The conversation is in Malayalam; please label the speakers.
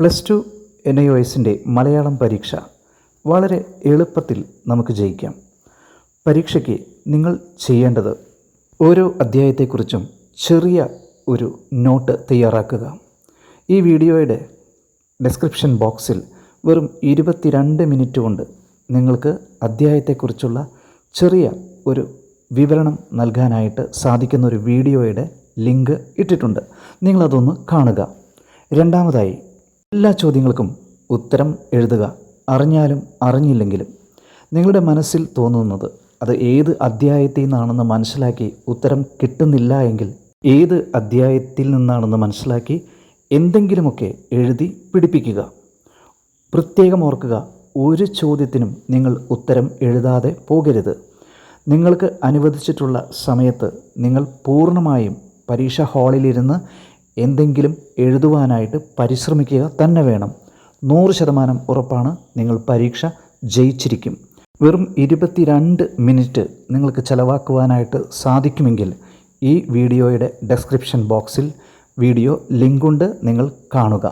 Speaker 1: Plus two N I O എസിന്റെ മലയാളം പരീക്ഷ വളരെ എളുപ്പത്തിൽ നമുക്ക് ജയിക്കാം. പരീക്ഷയ്ക്ക് നിങ്ങൾ ചെയ്യേണ്ടത് ഓരോ അധ്യായത്തെക്കുറിച്ചും ചെറിയ ഒരു നോട്ട് തയ്യാറാക്കുക. ഈ വീഡിയോയുടെ ഡെസ്ക്രിപ്ഷൻ ബോക്സിൽ വെറും ഇരുപത്തിരണ്ട് മിനിറ്റ് കൊണ്ട് നിങ്ങൾക്ക് അധ്യായത്തെക്കുറിച്ചുള്ള ചെറിയ ഒരു വിവരണം നൽകാനായിട്ട് സാധിക്കുന്ന ഒരു വീഡിയോയുടെ ലിങ്ക് ഇട്ടിട്ടുണ്ട്. നിങ്ങളതൊന്ന് കാണുക. രണ്ടാമതായി എല്ലാ ചോദ്യങ്ങൾക്കും ഉത്തരം എഴുതുക. അറിഞ്ഞാലും അറിഞ്ഞില്ലെങ്കിലും നിങ്ങളുടെ മനസ്സിൽ തോന്നുന്നത് അത് ഏത് അധ്യായത്തിൽ നിന്നാണെന്ന് മനസ്സിലാക്കി ഉത്തരം കിട്ടുന്നില്ല എങ്കിൽ ഏത് അധ്യായത്തിൽ നിന്നാണെന്ന് മനസ്സിലാക്കി എന്തെങ്കിലുമൊക്കെ എഴുതി പിടിപ്പിക്കുക. പ്രത്യേകം ഓർക്കുക ഒരു ചോദ്യത്തിനും നിങ്ങൾ ഉത്തരം എഴുതാതെ പോകരുത്. നിങ്ങൾക്ക് അനുവദിച്ചിട്ടുള്ള സമയത്ത് നിങ്ങൾ പൂർണമായും പരീക്ഷാ ഹാളിലിരുന്ന് എന്തെങ്കിലും എഴുതുവാനായിട്ട് പരിശ്രമിക്കുക തന്നെ വേണം. നൂറ് ശതമാനം ഉറപ്പാണ് നിങ്ങൾ പരീക്ഷ ജയിച്ചിരിക്കും. വെറും ഇരുപത്തിരണ്ട് മിനിറ്റ് നിങ്ങൾക്ക് ചിലവാക്കുവാനായിട്ട് സാധിക്കുമെങ്കിൽ ഈ വീഡിയോയുടെ ഡെസ്ക്രിപ്ഷൻ ബോക്സിൽ വീഡിയോ ലിങ്കുണ്ട് നിങ്ങൾ കാണുക.